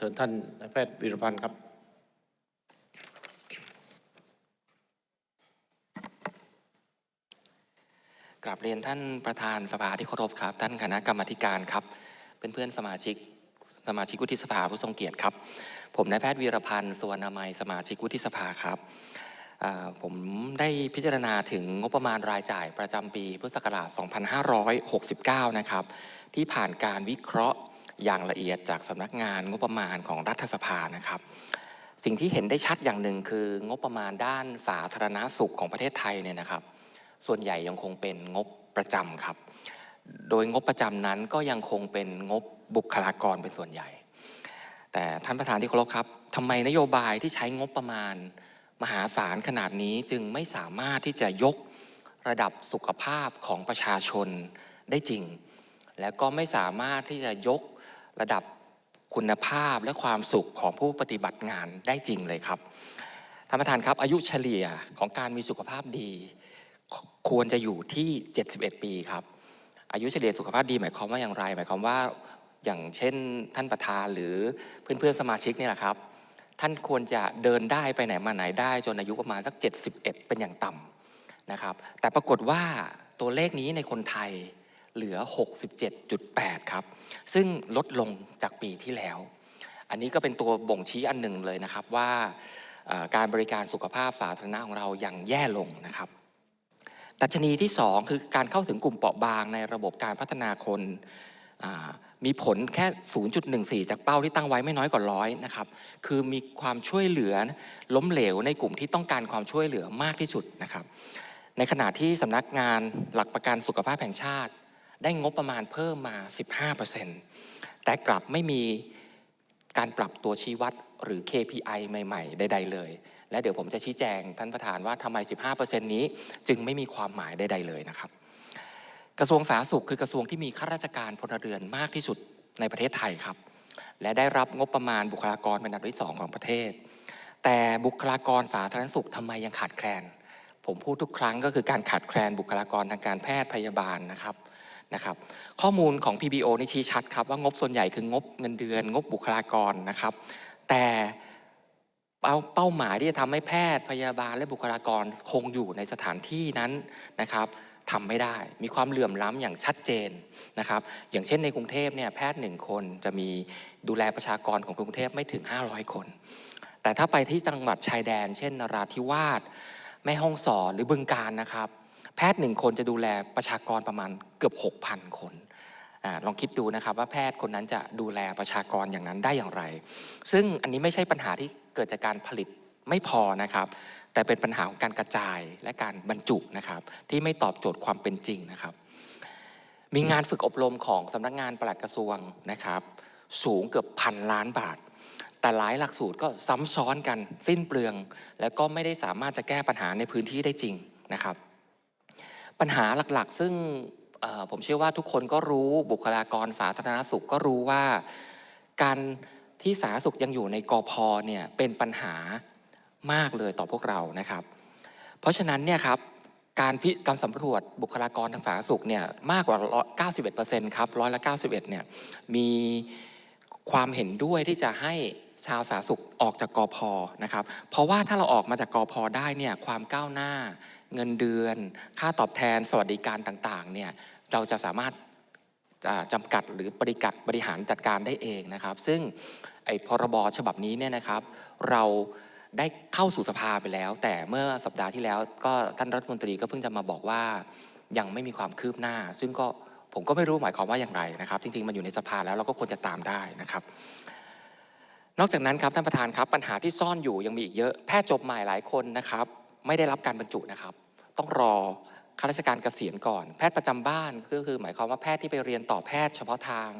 เชิญท่านนายแพทย์วีรพันธ์ครับ กราบเรียนท่านประธานสภาที่เคารพครับ ท่านคณะกรรมาธิการครับ เป็นเพื่อนสมาชิกสมาชิกวุฒิสภาผู้ทรงเกียรติครับ ผมนายแพทย์วีรพันธ์สวรรณมัยสมาชิกวุฒิสภาครับผมได้พิจารณาถึงงบประมาณรายจ่ายประจำปีพุทธศักราช 2569 นะครับ ที่ผ่านการวิเคราะห์ อย่างละเอียดจากสำนักงานงบประมาณของรัฐสภานะครับ สิ่งที่เห็นได้ชัดอย่างหนึ่งคืองบประมาณด้านสาธารณสุขของประเทศไทยเนี่ยนะครับ ส่วนใหญ่ยังคงเป็นงบประจำครับ โดยงบประจำนั้นก็ยังคงเป็นงบบุคลากรเป็นส่วนใหญ่ แต่ท่านประธานที่เคารพครับทำไมนโยบายที่ใช้งบประมาณ มหาศาลขนาดนี้จึงไม่สามารถที่จะยกระดับสุขภาพของประชาชนได้จริง และก็ไม่สามารถที่จะยก ระดับคุณภาพและความสุขของผู้ปฏิบัติงานได้จริงเลยครับท่านประธานครับ อายุเฉลี่ยของการมีสุขภาพดี ควรจะอยู่ที่ 71 ปีครับ อายุเฉลี่ยสุขภาพดีหมายความว่าอย่างไร หมายความว่าอย่างเช่นท่านประธานหรือเพื่อนๆสมาชิกนี่แหละครับ ท่านควรจะเดินได้ไปไหนมาไหนได้จนอายุประมาณสัก 71 เป็นอย่างต่ำนะครับ แต่ปรากฏว่าตัวเลขนี้ในคนไทย เหลือ 67.8 ครับ ซึ่งลดลงจากปีที่แล้ว อันนี้ก็เป็นตัวบ่งชี้อันหนึ่งเลยนะครับว่าการบริการสุขภาพสาธารณะของเรายังแย่ลงนะครับดัชนีที่ 2 คือการเข้าถึงกลุ่มเปราะบางในระบบการพัฒนาคนามีผลแค่ 0.14 จากเป้าที่ตั้งไว้ไม่น้อยกว่าร้อยนะครับ คือมีความช่วยเหลือล้มเหลวในกลุ่มที่ต้องการความช่วยเหลือมากที่สุดนะครับ ในขณะที่สำนักงานหลักประกันสุขภาพแห่งชาติ ได้งบประมาณเพิ่มมา 15%แต่กลับไม่มีการปรับตัวชี้วัดหรือ KPI ใหม่ ๆ ใด ๆ เลย และเดี๋ยวผมจะชี้แจงท่านประธานว่าทำไม 15%นี้จึงไม่มีความหมายใด ๆ เลยนะครับ กระทรวงสาธารณสุขคือกระทรวงที่มีข้าราชการพลเรือนมากที่สุดในประเทศไทยครับ และได้รับงบประมาณบุคลากรเป็นอันดับที่สองของประเทศ แต่บุคลากรสาธารณสุขทำไมยังขาดแคลน ผมพูดทุกครั้งก็คือการขาดแคลนบุคลากรทางการแพทย์พยาบาลนะครับ นะครับข้อมูลของ PBO นี่ชี้ชัดครับว่างบส่วนใหญ่คืองบเงินเดือน งบบุคลากรนะครับ แต่เป้าหมายที่จะทำให้แพทย์พยาบาลและบุคลากรคงอยู่ในสถานที่นั้นนะครับทำไม่ได้ มีความเหลื่อมล้ำอย่างชัดเจนนะครับ อย่างเช่นในกรุงเทพเนี่ยแพทย์หนึ่งคนจะมีดูแลประชากรของกรุงเทพไม่ถึง 500 คน แต่ถ้าไปที่จังหวัดชายแดน เช่นนราธิวาสแม่ฮ่องสอนหรือบึงการนะครับ แพทย์หนึ่งคนจะดูแลประชากรประมาณเกือบ 6,000 คนอลองคิดดูนะครับว่าแพทย์คนนั้นจะดูแลประชากรอย่างนั้นได้อย่างไร ซึ่งอันนี้ไม่ใช่ปัญหาที่เกิดจากการผลิตไม่พอนะครับ แต่เป็นปัญหาของการกระจายและการบรรจุนะครับ ที่ไม่ตอบโจทย์ความเป็นจริงนะครับ มีงานฝึกอบรมของสำนักงานปลัดกระทรวงนะครับ สูงเกือบพันล้านบาท แต่หลายหลักสูตรก็ซ้ำซ้อนกันสิ้นเปลือง และก็ไม่ได้สามารถจะแก้ปัญหาในพื้นที่ได้จริงนะครับ ปัญหาหลักๆ ซึ่งผมเชื่อว่าทุกคนก็รู้บุคลากรสาธารณสุขก็รู้ว่า การที่สาธารณสุขยังอยู่ในกอพเนี่ยเป็นปัญหามากเลยต่อพวกเรานะครับ เพราะฉะนั้นเนี่ยครับการพิการสำรวจบุคลากรทางสาธารณสุขเนี่ยมากกว่า 91%ครับร้อยละ91เนี่ยมี ความเห็นด้วยที่จะให้ชาวสาธารณสุขออกจากกอพนะครับ เพราะว่าถ้าเราออกมาจากกอพได้เนี่ยความก้าวหน้า เงินเดือน ค่าตอบแทนสวัสดิการต่างๆเนี่ยเราจะสามารถจำกัดหรือบริกัดบริหารจัดการได้เองนะครับ ซึ่งไอ้พรบฉบับนี้เนี่ยนะครับ เราได้เข้าสู่สภาไปแล้ว แต่เมื่อสัปดาห์ที่แล้วก็ท่านรัฐมนตรีก็เพิ่งจะมาบอกว่ายังไม่มีความคืบหน้า ซึ่งก็ ผมก็ไม่รู้หมายความว่าอย่างไรนะครับ จริงๆ มันอยู่ในสภาแล้วเราก็ควรจะตามได้นะครับ นอกจากนั้นครับท่านประธานครับ ปัญหาที่ซ่อนอยู่ยังมีอีกเยอะแพทย์จบใหม่หลายคนนะครับ ไม่ได้รับการบรรจุนะครับ ต้องรอข้าราชการเกษียณก่อน แพทย์ประจำบ้านก็คือหมายความว่าแพทย์ที่ไปเรียนต่อแพทย์เฉพาะทาง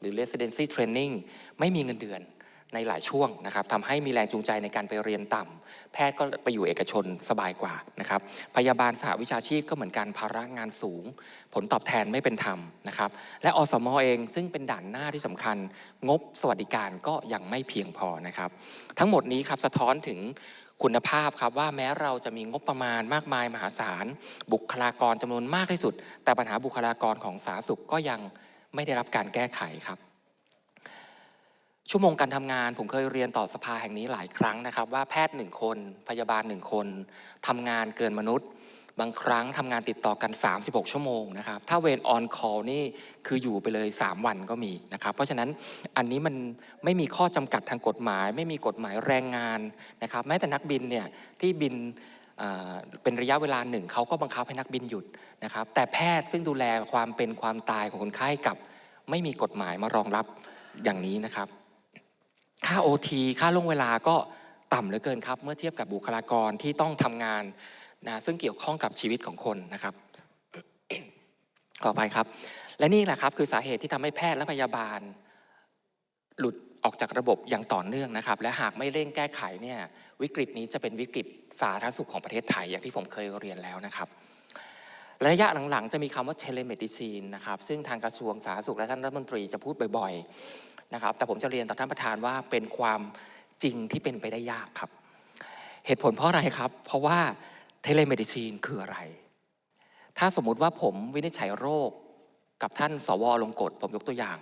หรือ residency training ไม่มีเงินเดือน ในหลายช่วงนะครับทำให้มีแรงจูงใจในการไปเรียนต่ำแพทย์ก็ไปอยู่เอกชนสบายกว่านะครับพยาบาลสหวิชาชีพก็เหมือนกันภาระงานสูง ผลตอบแทนไม่เป็นธรรมนะครับและอสมอเองซึ่งเป็นด่านหน้าที่สำคัญ งบสวัสดิการก็ยังไม่เพียงพอนะครับทั้งหมดนี้ครับสะท้อนถึงคุณภาพครับว่าแม้เราจะมีงบประมาณมากมายมหาศาล บุคลากรจำนวนมากที่สุด แต่ปัญหาบุคลากรของสาธารณสุขก็ยังไม่ได้รับการแก้ไขครับ ชั่วโมงการทำงาน ผมเคยเรียนต่อสภาแห่งนี้หลายครั้งนะครับ ว่าแพทย์หนึ่งคนพยาบาลหนึ่งคนทำงานเกินมนุษย์ บางครั้งทำงานติดต่อกัน 36 ชั่วโมงนะครับ ถ้าเวรออนคอลนี่คืออยู่ไปเลย 3 วันก็มีนะครับ เพราะฉะนั้นอันนี้มันไม่มีข้อจำกัดทางกฎหมาย ไม่มีกฎหมายแรงงานนะครับ แม้แต่นักบินเนี่ยที่บินเอ่อเป็นระยะเวลาหนึ่งเขาก็บังคับให้นักบินหยุดนะครับ แต่แพทย์ซึ่งดูแลความเป็นความตายของคนไข้กับ ไม่มีกฎหมายมารองรับอย่างนี้นะครับ ค่า OT ค่าล่วงเวลาก็ต่ำเหลือเกินครับ เมื่อเทียบกับบุคลากรที่ต้องทำงานนะซึ่งเกี่ยวข้องกับชีวิตของคนนะครับ ต่อไปครับ และนี่แหละครับคือสาเหตุที่ทำให้แพทย์และพยาบาล หลุดออกจากระบบอย่างต่อเนื่องนะครับ และหากไม่เร่งแก้ไขเนี่ยวิกฤตนี้จะเป็นวิกฤตสาธารณสุขของประเทศไทยอย่างที่ผมเคยเรียนแล้วนะครับระยะหลังๆ จะมีคำว่าเทเลเมดิซีนนะครับซึ่งทางกระทรวงสาธารณสุขและท่านรัฐมนตรีจะพูดบ่อยๆ นะครับ แต่ผมจะเรียนต่อท่านประธานว่าเป็นความจริงที่เป็นไปได้ยากครับ เหตุผลเพราะอะไรครับ เพราะว่าเทเลเมดิซีนคืออะไร ถ้าสมมุติว่าผมวินิจฉัยโรคกับท่านสวลงกฎผมยกตัวอย่าง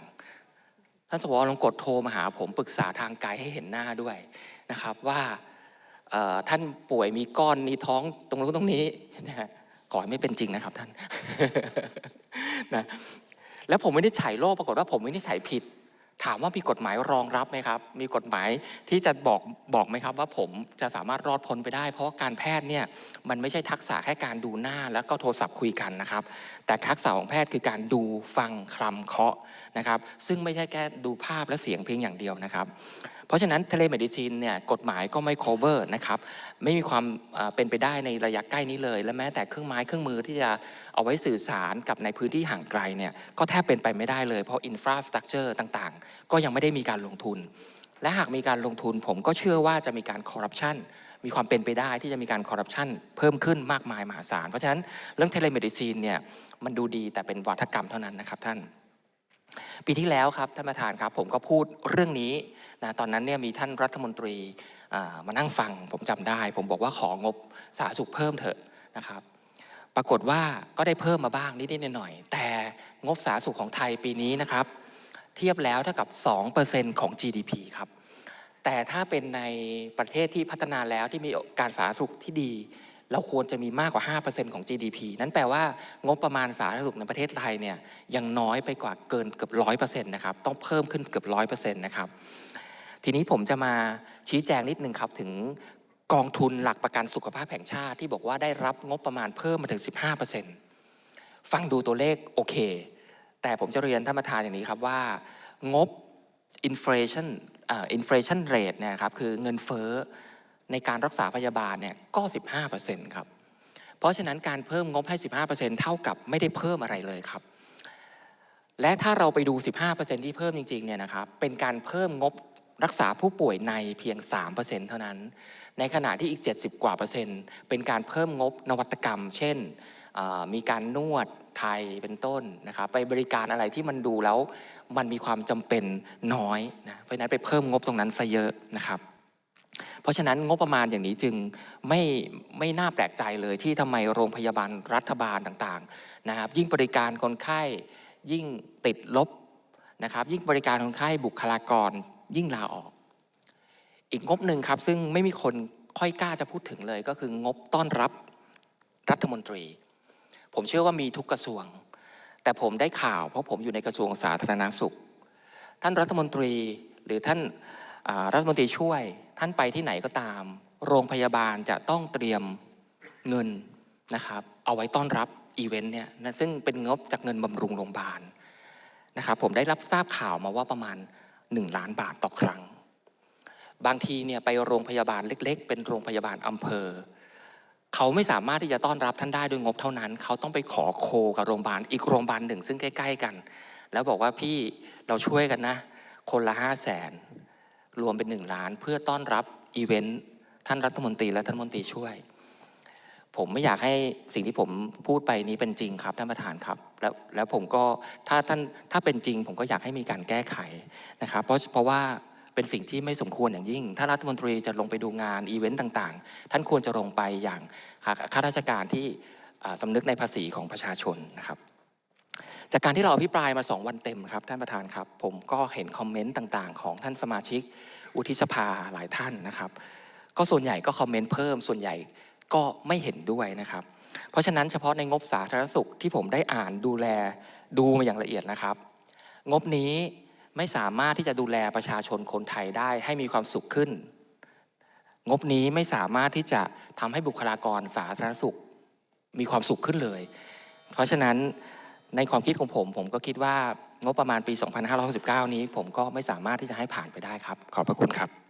ท่านสวลงกฎโทรมาหาผมปรึกษาทางกายให้เห็นหน้าด้วยนะครับว่าท่านป่วยมีก้อนมีท้องตรงนู้นตรงนี้นะฮะขอให้ไม่เป็นจริงนะครับท่านนะแล้วผมไม่ได้ฉายโรคปรากฏว่าผมไม่ได้ฉายผิด ถามว่ามีกฎหมายรองรับไหมครับ มีกฎหมายที่จะบอกบอกไหมครับ ว่าผมจะสามารถรอดพ้นไปได้ เพราะว่าการแพทย์เนี่ยมันไม่ใช่ทักษะแค่การดูหน้า แล้วก็โทรศัพท์คุยกันนะครับ แต่ทักษะของแพทย์คือการดูฟังคลำเคาะนะครับ ซึ่งไม่ใช่แค่ดูภาพและเสียงเพียงอย่างเดียวนะครับ เพราะฉะนั้นเทเลเมดิซีนเนี่ยกฎหมายก็ไม่ cover นะครับไม่มีความเอ่อเป็นไปได้ในระยะใกล้นี้เลย และแม้แต่เครื่องไม้เครื่องมือที่จะเอาไว้สื่อสารกับในพื้นที่ห่างไกลเนี่ยก็แทบเป็นไปไม่ได้เลย เพราะอินฟราสตรักเจอร์ต่างๆ ก็ยังไม่ได้มีการลงทุน และหากมีการลงทุนผมก็เชื่อว่าจะมีการคอร์รัปชันมีความเป็นไปได้ที่จะมีการคอร์รัปชันเพิ่มขึ้นมากมายมหาศาล เพราะฉะนั้นเรื่องเทเลเมดิซีนเนี่ยมันดูดีแต่เป็นวัฒกรรมเท่านั้นนะครับท่าน ปีที่แล้วครับท่านประธานครับผมก็พูดเรื่องนี้ นะตอนนั้นเนี่ยมีท่านรัฐมนตรีมานั่งฟังผมจำได้ ผมบอกว่าของบสาธารณสุขเพิ่มเถอะนะครับ ปรากฏว่าก็ได้เพิ่มมาบ้างนิดๆหน่อยๆแต่งบสาธารณสุขของไทยปีนี้นะครับ เทียบแล้วเท่ากับ 2%ของ GDP ครับแต่ถ้าเป็นในประเทศที่พัฒนาแล้วที่มีการสาธารณสุขที่ดี เราควรจะมีมากกว่า 5%ของ GDP นั่นแปลว่างบประมาณสาธารณสุขในประเทศไทยเนี่ยยังน้อยไปกว่าเกินเกือบ 100%นะครับต้องเพิ่มขึ้นเกือบ 100%นะครับ ทีนี้ผมจะมาชี้แจงนิดนึงครับถึงกองทุนหลักประกันสุขภาพแห่งชาติที่บอกว่าได้รับงบประมาณเพิ่มมาถึง 15%ฟังดูตัวเลขโอเค แต่ผมจะเรียนท่านประธานอย่างนี้ครับว่า งบ inflation อ่อ inflation rate เนี่ยครับคือเงินเฟ้อในการรักษาพยาบาลเนี่ยก็ 15%ครับ เพราะฉะนั้นการเพิ่มงบให้ 15%เท่ากับไม่ได้เพิ่มอะไรเลยครับ และถ้าเราไปดู 15%ที่เพิ่มจริงๆเนี่ยนะครับเป็นการเพิ่มงบ รักษาผู้ป่วยในเพียง 3%เท่านั้น ในขณะที่อีก 70 กว่าเปอร์เซ็นต์ เป็นการเพิ่มงบนวัตกรรม เช่นมีการนวดไทยเป็นต้นนะครับไปบริการอะไรที่มันดูแล้วมันมีความจำเป็นน้อยนะเพราะนั้นไปเพิ่มงบตรงนั้นซะเยอะนะครับ เพราะฉะนั้นงบประมาณอย่างนี้จึงไม่ไม่น่าแปลกใจเลยที่ทำไมโรงพยาบาลรัฐบาลต่างๆนะครับ ยิ่งบริการคนไข้ยิ่งติดลบนะครับ ยิ่งบริการคนไข้บุคลากร ยิ่งลาออก อีกงบหนึ่งครับ ซึ่งไม่มีคนค่อยกล้าจะพูดถึงเลย ก็คืองบต้อนรับรัฐมนตรี ผมเชื่อว่ามีทุกกระทรวง แต่ผมได้ข่าวเพราะผมอยู่ในกระทรวงสาธารณสุข ท่านรัฐมนตรีหรือท่านารัฐมนตรีช่วย ท่านไปที่ไหนก็ตาม โรงพยาบาลจะต้องเตรียมเงินนะครับ เอาไว้ต้อนรับอีเวนต์เนี่ยซึ่งเป็นงบจากเงินบำรุงโรงพยาบาลนะครับผมได้รับทราบข่าวมาว่าประมาณ 1 ล้านบาทต่อครั้ง บางทีเนี่ยไปโรงพยาบาลเล็ก ๆ เป็นโรงพยาบาลอำเภอ เขาไม่สามารถที่จะต้อนรับท่านได้ด้วยงบเท่านั้น เขาต้องไปขอโคกับโรงพยาบาลอีกโรงพยาบาลหนึ่ง ซึ่งใกล้ ๆ กัน แล้วบอกว่าพี่เราช่วยกันนะ คนละห้าแสนรวมเป็นหนึ่งล้านเพื่อต้อนรับอีเวนต์ท่านรัฐมนตรีและท่านมนตรีช่วย ผมไม่อยากให้สิ่งที่ผมพูดไปนี้เป็นจริงครับท่านประธานครับแล้วแล้วผมก็ถ้าท่านถ้าเป็นจริง ผมก็อยากให้มีการแก้ไขนะครับ เพราะเพราะว่าเป็นสิ่งที่ไม่สมควรอย่างยิ่ง ถ้ารัฐมนตรีจะลงไปดูงานอีเวนต์ต่างๆ ท่านควรจะลงไปอย่างข้าราชการที่สำนึกในภาษีของประชาชนนะครับจากการที่เราอภิปรายมา 2 วันเต็มครับท่านประธานครับ ผมก็เห็นคอมเมนต์ต่างๆ ของท่านสมาชิกวุฒิสภาหลายท่านนะครับ ก็ส่วนใหญ่ก็คอมเมนต์เพิ่มส่วนใหญ่ ก็ไม่เห็นด้วยนะครับ เพราะฉะนั้นเฉพาะในงบสาธารณสุขที่ผมได้อ่านดูแลดูมาอย่างละเอียดนะครับ งบนี้ไม่สามารถที่จะดูแลประชาชนคนไทยได้ให้มีความสุขขึ้น งบนี้ไม่สามารถที่จะทำให้บุคลากรสาธารณสุข มีความสุขขึ้นเลย เพราะฉะนั้นในความคิดของผม ผมก็คิดว่างบประมาณปี 2569 นี้ ผมก็ไม่สามารถที่จะให้ผ่านไปได้ครับ ขอบพระคุณครับ